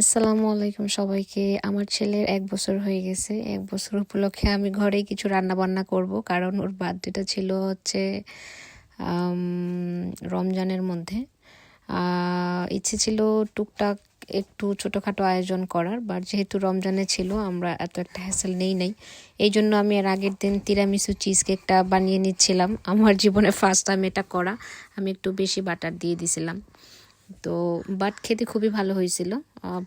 আসসালামু আলাইকুম সবাইকে। আমার ছেলের এক বছর হয়ে গেছে। এক বছর উপলক্ষে আমি ঘরেই কিছু রান্না বান্না করব। কারণ ওর বার্থডেটা ছিল হচ্ছে রমজানের মধ্যে। ইচ্ছে ছিল টুকটাক একটু ছোটোখাটো আয়োজন করার। বাট যেহেতু রমজানে ছিল, আমরা এত একটা হ্যাসেল নেই নাই। এই জন্য আমি এর আগের দিন তিরামিসু চিজ কেকটা বানিয়ে নিচ্ছিলাম। আমার জীবনে ফার্স্ট টাইম এটা করা। আমি একটু বেশি বাটার দিয়ে দিছিলাম। তো বাট খেতে খুবই ভালো হয়েছিল।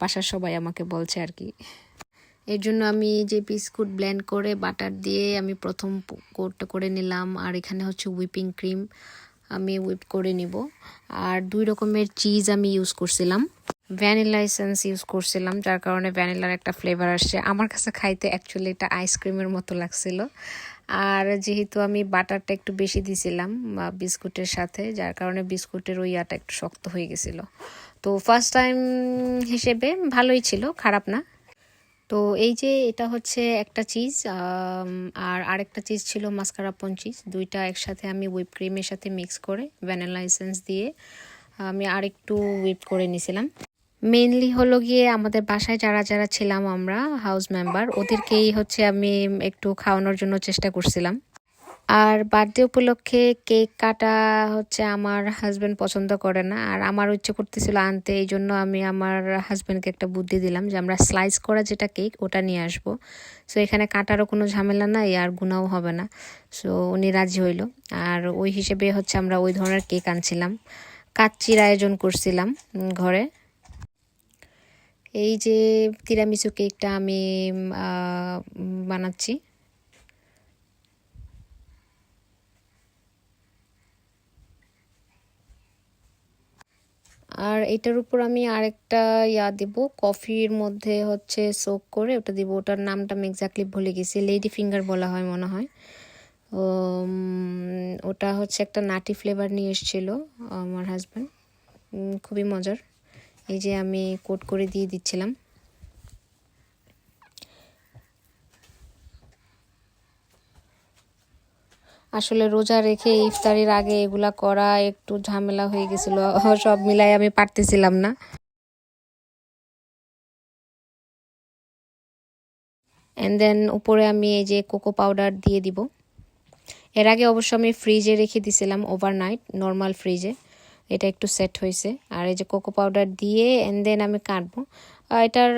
বাসার সবাই আমাকে বলছে আর কি। এর জন্য আমি যে বিস্কুট ব্ল্যান্ড করে বাটার দিয়ে আমি প্রথম কোটটা করে নিলাম। আর এখানে হচ্ছে হুইপিং ক্রিম আমি হুইপ করে নিব। আর দুই রকমের চিজ আমি ইউজ করছিলাম। ভ্যানিলা এসেন্স ইউজ করছিলাম, যার কারণে ভ্যানিলার একটা ফ্লেভার আসছে। আমার কাছে খাইতে অ্যাকচুয়ালি এটা আইসক্রিমের মতো লাগছিল। আর যেহেতু আমি বাটারটা একটু বেশি দিছিলাম বিস্কুটের সাথে, যার কারণে বিস্কুটের ওই আটা একটু শক্ত হয়ে গেছিল। তো ফার্স্ট টাইম হিসেবে ভালোই ছিল, খারাপ না। তো এই যে এটা হচ্ছে একটা চিজ আর আরেকটা চিজ ছিল মাস্কারাপন চিজ দুইটা একসাথে আমি হুইপ ক্রিমের সাথে মিক্স করে ভ্যানিলা এসেন্স দিয়ে, আমি আরেকটু হুইপ করে নিয়েছিলাম মেনলি হলো গিয়ে আমাদের বাসায় যারা যারা ছিলাম আমরা হাউস মেম্বার ওদেরকেই হচ্ছে আমি একটু খাওয়ানোর জন্য চেষ্টা করছিলাম। আর বার্থডে উপলক্ষে কেক কাটা হচ্ছে আমার হাজব্যান্ড পছন্দ করে না, আর আমার ইচ্ছে করতেছিল আনতে, এই জন্য আমি আমার হাজব্যান্ডকে একটা বুদ্ধি দিলাম যে আমরা স্লাইস করা যেটা কেক ওটা নিয়ে আসব। সো এখানে কাটারও কোনো ঝামেলা নাই, আর গুণাও হবে না। সো উনি রাজি হইল। আর ওই হিসেবে হচ্ছে আমরা ওই ধরনের কেক আনছিলাম। কাচ্চির আয়োজন করছিলাম ঘরে। এই যে তিরামিসু কেকটা আমি বানাচ্ছি। আর এটার উপর আমি আরেকটা ইয়া দিব, কফির মধ্যে হচ্ছে সোক করে ওটা দিব। ওটার নামটা আমি এক্স্যাক্টলি ভুলে গেছি লেডি ফিঙ্গার বলা হয় মনে হয়। ওটা হচ্ছে একটা নাটি ফ্লেভার নিয়ে এসেছিল আমার হাজব্যান্ড খুবই মজার। এই যে আমি কোট করে দিয়ে দিচ্ছিলাম। আসলে রোজা রেখে ইফতারির আগে এগুলা করা একটু ঝামেলা হয়ে গেছিল, সব মিলাই আমি পারতেছিলাম না। অ্যান্ড দেন উপরে আমি এই যে কোকো পাউডার দিয়ে দিব। এর আগে অবশ্য আমি ফ্রিজে রেখে দিছিলাম ওভারনাইট নর্মাল ফ্রিজে এটা একটু সেট হয়েছে। আর এই যে কোকো পাউডার দিয়ে এন্ড দেন আমি কাটবো। এটার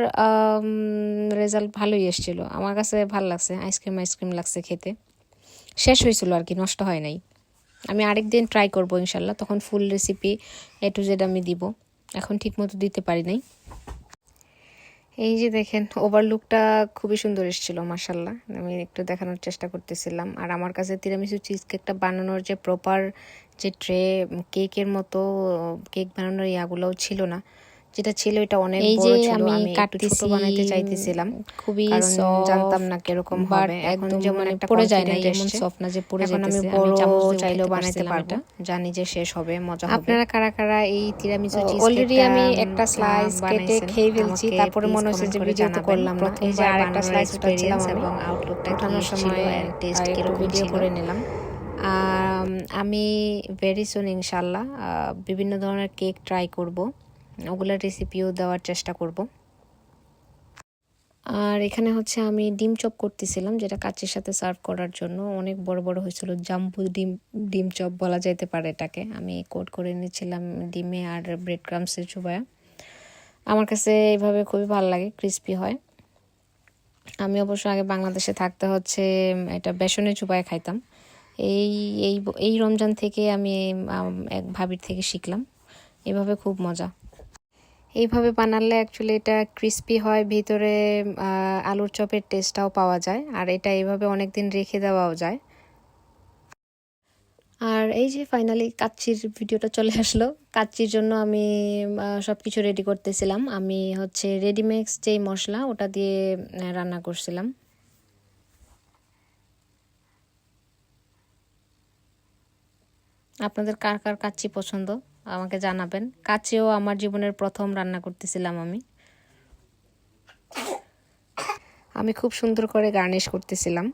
রেজাল্ট ভালোই এসেছিল। আমার কাছে ভালো লাগছে আইসক্রিম আইসক্রিম লাগছে খেতে। শেষ হয়েছিল আর কি, নষ্ট হয় নাই। আমি আরেকদিন ট্রাই করব ইনশাল্লাহ, তখন full recipe A to Z আমি দিব। এখন ঠিক মতো দিতে পারি নাই। এই যে দেখেন ওভারলুকটা খুবই সুন্দর এসেছিল মার্শাল্লাহ আমি একটু দেখানোর চেষ্টা করতেছিলাম। আর আমার কাছে তিরামিসু চিজ কেকটা বানানোর যে প্রপার যে ট্রে কেকের মতো কেক বানানোর ইয়াগুলোও ছিল না। যেটা ছিল এটা অনেক বড় ছিল আমি একটু ছোট বানাইতে চাইতেছিলাম। খুবই জানতাম না কীরকম হবে। এখন একদম যেমন মানে একটা পড়ে যায় না, এমন soft না যে পড়ে এখন আমি বড় চাইলেও বানাইতে পারব। জানি যে শেষ হবে মজা হবে। আপনারা কারা কারা এই তিরামিসু চিজ কেকটা, আমি একটা স্লাইস কেটে খেয়ে ফেলছি। তারপরে মনে হচ্ছে যে video তো করলাম না। এই যে আরেকটা slice উঠাচ্ছিলাম এবং উঠানোর কি ছিল আহ, কীরকম ছিল। করে নিলাম। আম, ভেরি সুন ইনশাল্লাহ বিভিন্ন ধরনের কেক ট্রাই করব। ওগুলোর রেসিপিও দেওয়ার চেষ্টা করব। আর এখানে হচ্ছে আমি ডিম চপ করতেছিলাম যেটা কাচের সাথে সার্ভ করার জন্য। অনেক বড় বড় হয়েছিল জাম্বু ডিম ডিম চপ বলা যেতে পারে এটাকে। আমি কোট করে নিয়েছিলাম ডিমে আর ব্রেড ক্রামসের চুবায়া। আমার কাছে এইভাবে খুবই ভালো লাগে ক্রিস্পি হয়। আমি অবশ্য আগে বাংলাদেশে থাকতে হচ্ছে এটা বেসনে চুবায় খাইতাম। এই এই এই রমজান থেকে আমি এক ভাবির থেকে শিখলাম। এভাবে খুব মজা। এইভাবে বানালে অ্যাকচুয়ালি এটা ক্রিস্পি হয়, ভিতরে আলুর চপের টেস্টটাও পাওয়া যায়, আর এটা এইভাবে অনেক দিন রেখে দেওয়াও যায়। আর এই যে ফাইনালি কাচ্চির ভিডিওটা চলে আসলো। কাচ্চির জন্য আমি সব কিছু রেডি করতেছিলাম। আমি হচ্ছে রেডিমেক্স যেই মশলা, ওটা দিয়ে রান্না করছিলাম। আপনাদের কার কার কাচ্চি পছন্দ? আমাকে জানাবেন। কাচ্চিও আমার জীবনের প্রথম রান্না করতেছিলাম আমি। আমি খুব সুন্দর করে গার্নিশ করতেছিলাম।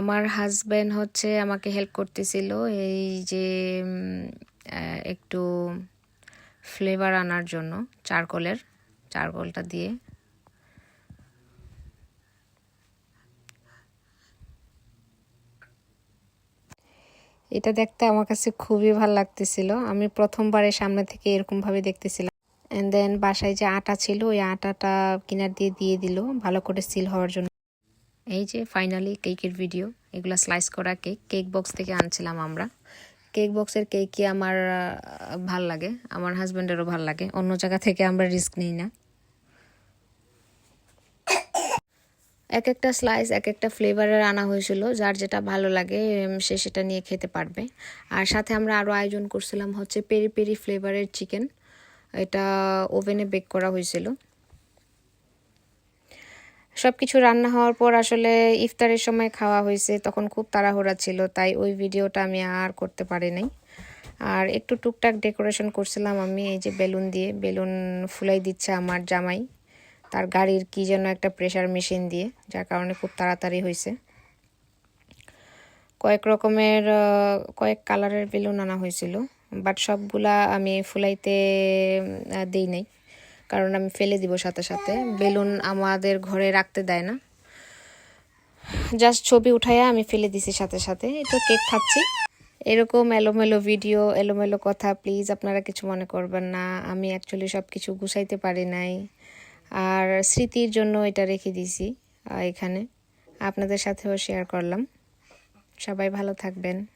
আমার হাজব্যান্ড হচ্ছে আমাকে হেল্প করতেছিল এই যে একটু ফ্লেভার আনার জন্য চারকোলের, চারকোলটা দিয়ে। এটা দেখতে আমার কাছে খুবই ভালো লাগতেছিল। আমি প্রথমবারের সামনে থেকে এরকমভাবে দেখতেছিলাম। অ্যান্ড দেন বাসায় যে আটা ছিল, ওই আটাটা কিনার দিয়ে দিয়ে দিল, ভালো করে সিল হওয়ার জন্য। এই যে ফাইনালি কেকের ভিডিও এগুলো স্লাইস করা কেক কেক বক্স থেকে আনছিলাম আমরা। কেক বক্সের কেকই আমার ভালো লাগে। আমার হাজব্যান্ডেরও ভালো লাগে। অন্য জায়গা থেকে আমরা রিস্ক নিই না। এক একটা স্লাইস এক একটা ফ্লেভারের আনা হয়েছিল, যার যেটা ভালো লাগে সে সেটা নিয়ে খেতে পারবে। আর সাথে আমরা আরও আয়োজন করছিলাম হচ্ছে পেরি পেরি ফ্লেভারের চিকেন এটা ওভেনে বেক করা হয়েছিল। সব কিছু রান্না হওয়ার পর আসলে ইফতারের সময় খাওয়া হয়েছে, তখন খুব তাড়াহুড়া ছিল, তাই ওই ভিডিওটা আমি আর করতে পারি নাই। আর একটু টুকটাক ডেকোরেশন করছিলাম আমি, এই যে বেলুন দিয়ে, বেলুন ফুলাই দিচ্ছে আমার জামাই। তার গাড়ির কি যেন একটা প্রেসার মেশিন দিয়ে, যার কারণে খুব তাড়াতাড়ি হয়েছে। কয়েক রকমের কয়েক কালারের বেলুন আনা হয়েছিল বাট সবগুলা আমি ফুলাইতে দেই নাই, কারণ আমি ফেলে দিব সাথে সাথে। বেলুন আমাদের ঘরে রাখতে দেয় না। জাস্ট ছবি উঠাইয়া আমি ফেলে দিছি সাথে সাথে। তো কেক খাচ্ছি। এরকম এলোমেলো ভিডিও এলোমেলো কথা প্লিজ আপনারা কিছু মনে করবেন না। আমি অ্যাকচুয়ালি সব কিছু গুছাইতে পারি নাই। আর স্মৃতির জন্য এটা রেখে দিছি এখানে। আপনাদের সাথেও শেয়ার করলাম। সবাই ভালো থাকবেন।